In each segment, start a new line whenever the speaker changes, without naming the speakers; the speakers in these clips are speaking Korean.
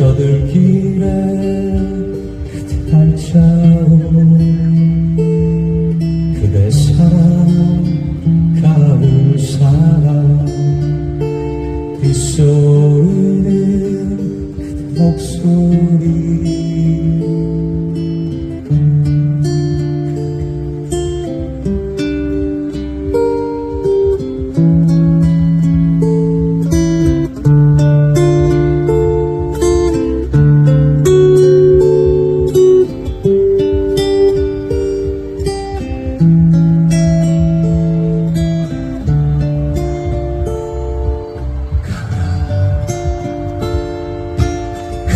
저들길에 그대 달자오 그대 사랑 가을 사랑. 빗소리는 그대 목소리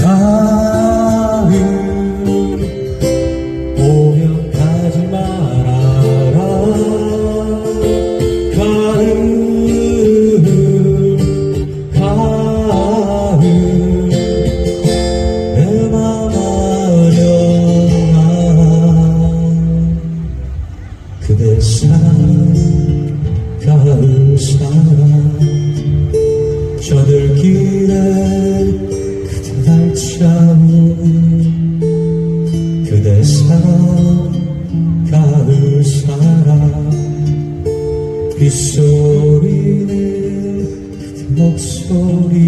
가을 오면 가지 말아라. 가을 가을 내맘 아려나? 그대 사랑 가을 사랑. 저들길에 목소리는 목소리